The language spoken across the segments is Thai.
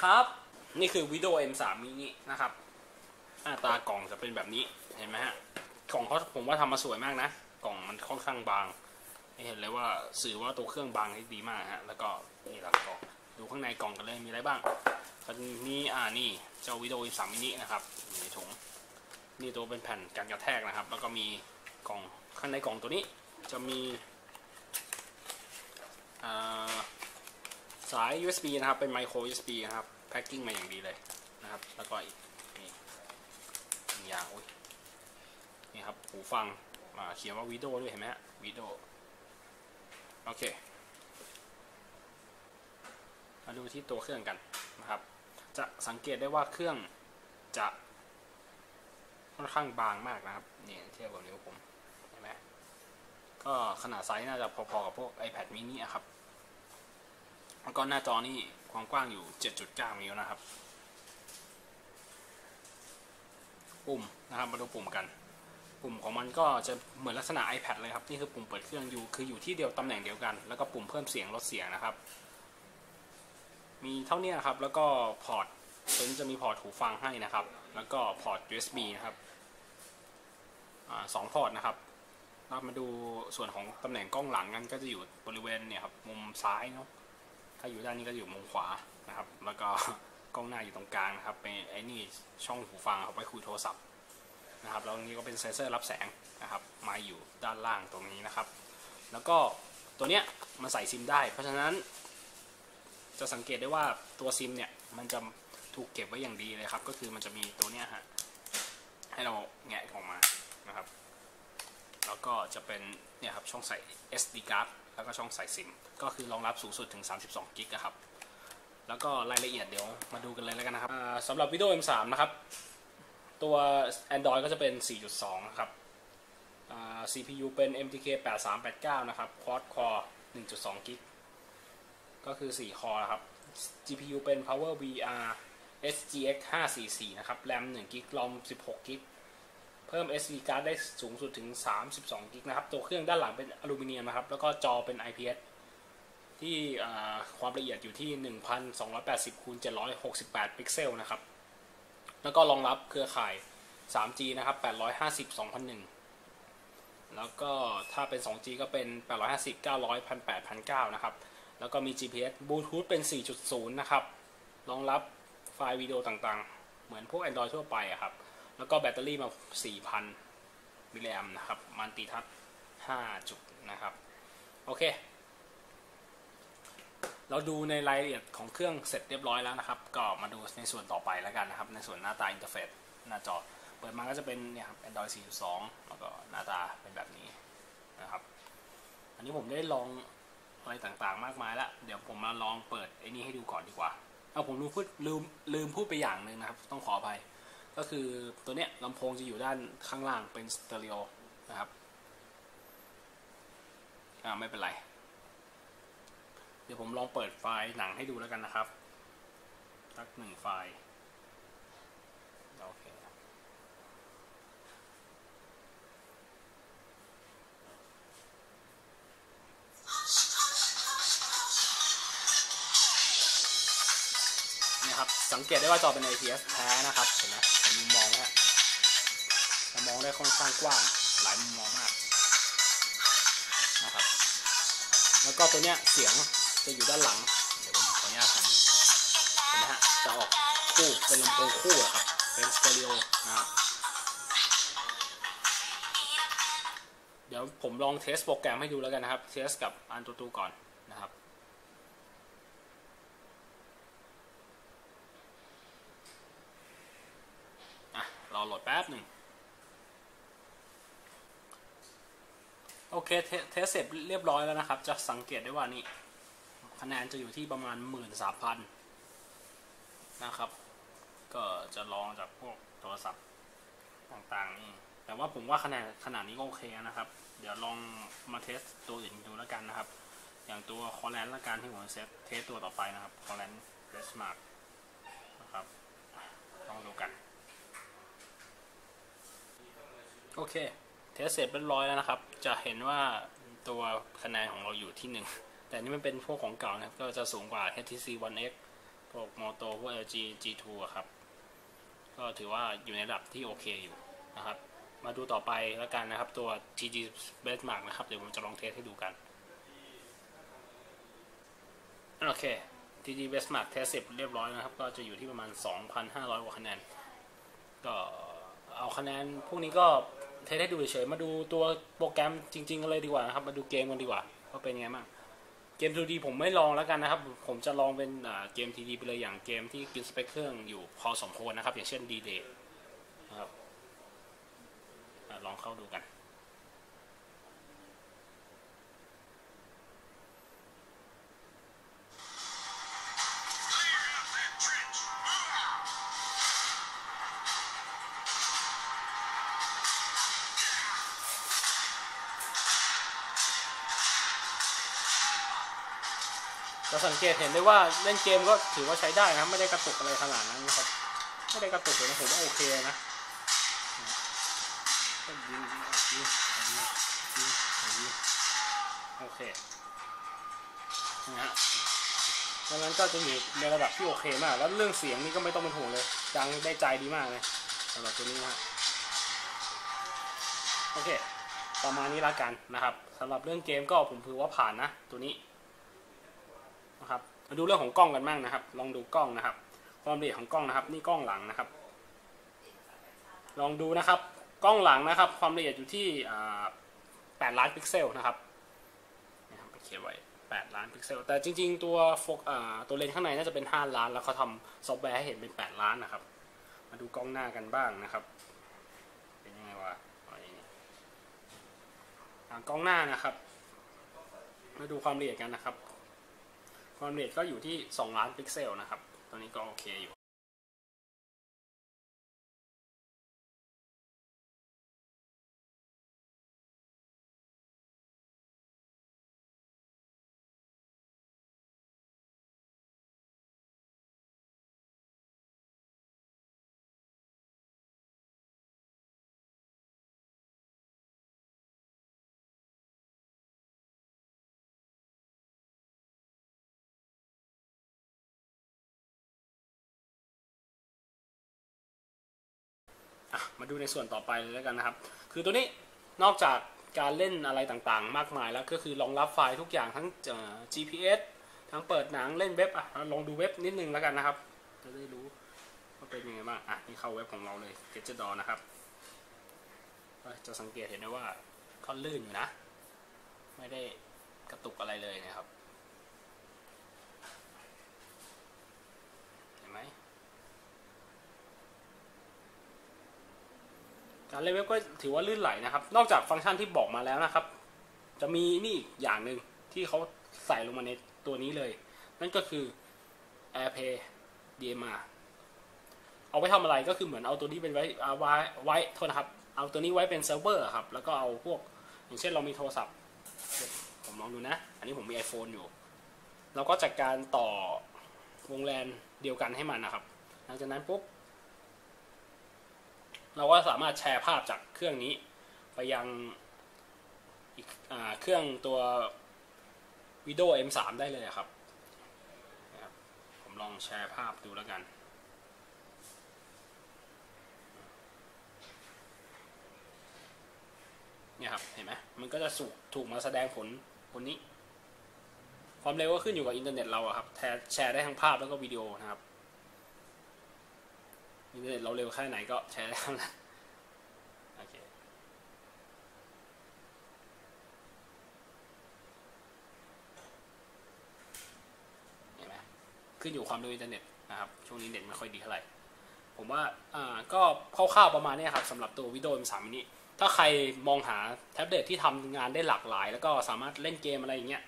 ครับ นี่คือ Video M3 mini นะครับ หน้าตากล่องจะเป็นแบบนี้ เห็นไหมฮะ กล่องเขาผมว่าทำมาสวยมากนะ กล่องมันค่อนข้างบาง เห็นเลยว่าสื่อว่าตัวเครื่องบางได้ดีมากฮะ แล้วก็นี่หลังกล่อง ดูข้างในกล่องกันเลย มีอะไรบ้างก็นี่อ่านี่เจ้า Video M3 mini นะครับอยู่ในถุง นี่ตัวเป็นแผ่นกันกระแทกนะครับ แล้วก็มีกล่อง ข้างในกล่องตัวนี้จะมีสาย USB นะครับ เป็นไมโคร USB นะครับ พ็คกิ้งมาอย่างดีเลยนะครับ แล้วก็อีกนี่อีกอย่างอุ้ยนี่ครับหูฟังอ่าเขียนว่าวิดีโอด้วยเห็นไหมฮะวิดีโอโอเค มาดูที่ตัวเครื่องกันนะครับ จะสังเกตได้ว่าเครื่องจะค่อนข้างบางมากนะครับนี่เทียบกับนิ้วผม เห็นไหมก็ขนาดไซส์น่าจะพอๆกับพวก iPad mini อะครับ แล้วก็หน้าจอนี่ความกว้างอยู่ 7.9 นิ้วนะครับ ปุ่มนะครับมาดูปุ่มกัน ปุ่มของมันก็จะเหมือนลักษณะ iPad เลยครับ นี่คือปุ่มเปิดเครื่องอยู่ คืออยู่ที่เดียวตำแหน่งเดียวกัน แล้วก็ปุ่มเพิ่มเสียงลดเสียงนะครับ มีเท่านี้นะครับ แล้วก็พอร์ตตัวนี้จะมีพอร์ตหูฟังให้นะครับ แล้วก็พอร์ต USB นะครับอสองพอร์ตนะครับเรามาดูส่วนของตำแหน่งกล้องหลังกันก็จะอยู่บริเวณเนี่ยครับมุมซ้ายเนาะ ถ้าอยู่ด้านนี้ก็อยู่มุมขวานะครับ แล้วก็กล้องหน้าอยู่ตรงกลางนะครับ เป็นไอ้นี่ช่องหูฟังเอาไว้คุยโทรศัพท์นะครับ แล้วตรงนี้ก็เป็นเซนเซอร์รับแสงนะครับ มาอยู่ด้านล่างตรงนี้นะครับ แล้วก็ตัวเนี้ยมันใส่ซิมได้ เพราะฉะนั้น จะสังเกตได้ว่าตัวซิมเนี่ยมันจะถูกเก็บไว้อย่างดีเลยครับ ก็คือมันจะมีตัวเนี้ยฮะให้เราแงะออกมานะครับ แล้วก็จะเป็นเนี่ยครับช่องใส่ SD card แล้วก็ช่องใส่ซิม ก็คือรองรับสูงสุดถึง 32 กิกะครับ แล้วก็รายละเอียดเดี๋ยวมาดูกันเลยแล้วกันนะครับสำหรับ Windows M3 นะครับ ตัว Android ก็จะเป็น 4.2 นะครับ CPU เป็น MTK 8389 นะครับ Quad Core 1.2 กิก ก็คือ 4 คอนะครับ GPU เป็น Power VR SGX 544 นะครับ RAM 1กิก ROM 16กิก เพิ่ม SD card ได้สูงสุดถึง 32กิกนะครับ ตัวเครื่องด้านหลังเป็นอลูมิเนียมนะครับ แล้วก็จอเป็น IPS ที่ความละเอียดอยู่ที่ 1280คูณ768 พิกเซลนะครับ แล้วก็รองรับเครือข่าย 3G นะครับ 850 2001 แล้วก็ถ้าเป็น 2G ก็เป็น 850 900 1800 1009 นะครับ แล้วก็มี GPS Bluetooth เป็น 4.0 นะครับ รองรับไฟล์วิดีโอต่างๆ เหมือนพวก Android ทั่วไปอะครับ แล้วก็แบตเตอรี่มา 4,000 มิลลิแอมนะครับมันติทัช5จุดนะครับ โอเค เราดูในรายละเอียดของเครื่องเสร็จเรียบร้อยแล้วนะครับ ก็มาดูในส่วนต่อไปแล้วกันนะครับ ในส่วนหน้าตาอินเทอร์เฟซหน้าจอ เปิดมาก็จะเป็นเนี่ยครับ Android 4.2 แล้วก็หน้าตาเป็นแบบนี้นะครับ อันนี้ผมได้ลองอะไรต่างๆ มากมายแล้ว เดี๋ยวผมมาลองเปิดไอ้นี่ให้ดูก่อนดีกว่า เอาผมลืมพูดลืมลืมพูดไปอย่างหนึ่งนะครับ ต้องขออภัย ก็คือตัวเนี้ยลำโพงจะอยู่ด้านข้างล่างเป็นสเตอริโอนะครับอ่าไม่เป็นไร เดี๋ยวผมลองเปิดไฟล์หนังให้ดูแล้วกันนะครับสักหนึ่งไฟล์ ครับ สังเกตได้ว่าจอเป็น IPS แท้นะครับเห็นไหมมุมมองไหมฮะจะมองได้ค่อนข้างกว้างหลายมุมมองมากนะครับ แล้วก็ตัวเนี้ยเสียงจะอยู่ด้านหลังเดี๋ยวผมขออนุญาตเห็นไหมฮะจะออกคู่เป็นลำโพงคู่ครับเป็นสเตอริโอนะครับเดี๋ยวผมลองเทสโปรแกรมให้ดูแล้วกันนะครับ เทสกับอันตูตูก่อนนะครับ อะรอโหลดแป๊บหนึ่ง โอเคเทสเสร็จเรียบร้อยแล้วนะครับ จะสังเกตได้ว่านี่คะแนนจะอยู่ที่ประมาณหมื่นสามพันนะครับ ก็จะลองจากพวกโทรศัพท์ต่างๆนี่แต่ว่าผมว่าคะแนนขนาดนี้ก็โอเคนะครับ เดี๋ยวลองมาเทสตัวอื่นดูแล้วกันนะครับ อย่างตัวคอแลนด์ละกันที่ผมจะเซตเทสตัวต่อไปนะครับคอแลนด์เรสมาร์กนะครับลองดูกัน โอเค ทสเสร็จเรียบร้อยแล้วนะครับ จะเห็นว่าตัวคะแนนของเราอยู่ที่หนึ่งแต่นี่มันเป็นพวกของเก่านะครับก็จะสูงกว่า HTC One X พวกมอโตพวก LG G2 อะครับ ก็ถือว่าอยู่ในระดับที่โอเคอยู่นะครับ มาดูต่อไปแล้วกันนะครับ ตัว TG Benchmark นะครับ เดี๋ยวผมจะลองเทสให้ดูกัน โอเค TG Benchmark เทสเสร็จเรียบร้อยนะครับ ก็จะอยู่ที่ประมาณ 2,500 กว่าคะแนน ก็เอาคะแนนพวกนี้ก็ เทสให้ดูเฉยๆมาดูตัวโปรแกรมจริง ๆ เลยดีกว่านะครับ มาดูเกมกันดีกว่าว่าเป็นไงบ้างเกม 2D ผมไม่ลองแล้วกันนะครับ ผมจะลองเป็นเกม 3D ไปเลยอย่างเกมที่กินสเปคเครื่องอยู่พอสมควรนะครับ อย่างเช่น D-Day นะครับลองเข้าดูกัน จะสังเกตเห็นได้ว่าเล่นเกมก็ถือว่าใช้ได้นะครับไม่ได้กระตุกอะไรขนาดนั้นนะครับไม่ได้กระตุกเลยนะผมว่าโอเคนะโอเคนะฮะดังนั้นก็จะอยู่ในระดับที่โอเคมาก แล้วเรื่องเสียงนี่ก็ไม่ต้องเป็นห่วงเลยดังได้ใจดีมากเลยสำหรับตัวนี้นะฮะโอเค ประมาณนี้ละกันนะครับสำหรับเรื่องเกมก็ผมถือว่าผ่านนะตัวนี้ นะครับมาดูเรื่องของกล้องกันบ้างนะครับ ลองดูกล้องนะครับ ความละเอียดของกล้องนะครับ นี่กล้องหลังนะครับ ลองดูนะครับ กล้องหลังนะครับ ความละเอียดอยู่ที่8ล้านพิกเซลนะครับนะครับเขียนไว้8ล้านพิกเซล แต่จริง ๆ ตัวโฟกตัวเลนส์ข้างในน่าจะเป็น5ล้าน แล้วเขาทำซอฟต์แวร์ให้เห็นเป็น8ล้านนะครับ มาดูกล้องหน้ากันบ้างนะครับ เป็นยังไงวะกล้องหน้านะครับ มาดูความละเอียดกันนะครับ ความละเอียดก็อยู่ที่ 2 ล้านพิกเซลนะครับ ตัวนี้ก็โอเคอยู่ มาดูในส่วนต่อไปเลยแล้วกันนะครับ คือตัวนี้นอกจากการเล่นอะไรต่างๆ มากมายแล้วก็คือรองรับไฟล์ทุกอย่างทั้ง GPS ทั้งเปิดหนังเล่นเว็บอะลองดูเว็บนิดนึงแล้วกันนะครับ จะได้รู้ว่าเป็นยังไงบ้างอะนี่เข้าเว็บของเราเลย g e t d o นะครับจะสังเกตเห็นได้ว่าก็ลื่นอยู่นะ ไม่ได้กระตุกอะไรเลยนะครับ เห็นไหม การเล่นเว็บก็ถือว่าลื่นไหลนะครับ นอกจากฟังก์ชันที่บอกมาแล้วนะครับ จะมีนี่อีกอย่างหนึ่งที่เขาใส่ลงมาในตัวนี้เลย นั่นก็คือ AirPlay DMR เอาไว้ทำอะไรก็คือเหมือนเอาตัวนี้เป็นไว้เอาไว้ไว้โทษนะครับ เอาตัวนี้ไว้เป็นเซิร์ฟเวอร์ครับ แล้วก็เอาพวกอย่างเช่นเรามีโทรศัพท์ ผมลองดูนะ อันนี้ผมมี iPhone อยู่ เราก็จัดการต่อวงแลนเดียวกันให้มันนะครับ หลังจากนั้นปุ๊บ เราก็สามารถแชร์ภาพจากเครื่องนี้ ไปยังอีกอเครื่องตัว Video M3 ได้เลยครับนะครับ ผมลองแชร์ภาพดูแล้วกันเนี่ยครับ เห็นไหมมันก็จะสูกถูกมาแสดงผลบนนี้ ความเร็วก็ขึ้นอยู่กับอินเทอร์เน็ตเราอะครับแชร์แชร์ได้ทั้งภาพแล้วก็วิดีโอนะครับ อินเทอร์เน็ตเราเร็วแค่ไหนก็แชร์ได้เท่านั้นโอเคเห็นไหมขึ้นอยู่ความเร็วอินเทอร์เน็ตนะครับ ช่วงนี้เน็ตไม่ค่อยดีเท่าไหร่ ผมว่าอ่าก็คร่าวๆประมาณนี้ครับสำหรับตัว Windows M3 mini ถ้าใครมองหาแท็บเล็ตที่ทำงานได้หลากหลาย แล้วก็สามารถเล่นเกมอะไรอย่างเงี้ย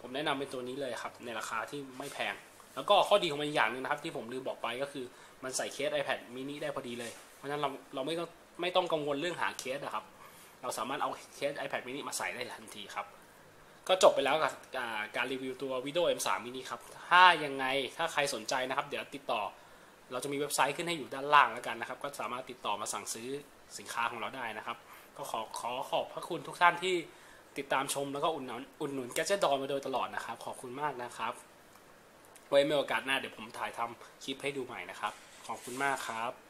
ผมแนะนำเป็นตัวนี้เลยครับ ในราคาที่ไม่แพง แล้วก็ข้อดีของมันอย่างหนึ่งนะครับ ที่ผมลืมบอกไปก็คือมันใส่เคส iPad mini ได้พอดีเลย เพราะฉะนั้นเราเราไม่ต้องไม่ต้องกังวลเรื่องหาเคสนะครับ เราสามารถเอาเคส iPad mini มาใส่ได้ทันทีครับ ก็จบไปแล้วกับการรีวิวตัว Windows M3 mini ครับ ถ้ายังไงถ้าใครสนใจนะครับ เดี๋ยวติดต่อ เราจะมีเว็บไซต์ขึ้นให้อยู่ด้านล่างแล้วกันนะครับ ก็สามารถติดต่อมาสั่งซื้อสินค้าของเราได้นะครับ ก็ขอขอขอบพระคุณทุกท่านที่ติดตามชมแล้วก็อุดหนุนอุดหนุนแกจ e t ดอมาโดยตลอดนะครับ ขอบคุณมากนะครับ ไว้มีโอกาสหน้าเดี๋ยวผมถ่ายทำคลิปให้ดูใหม่นะครับ ขอบคุณมากครับ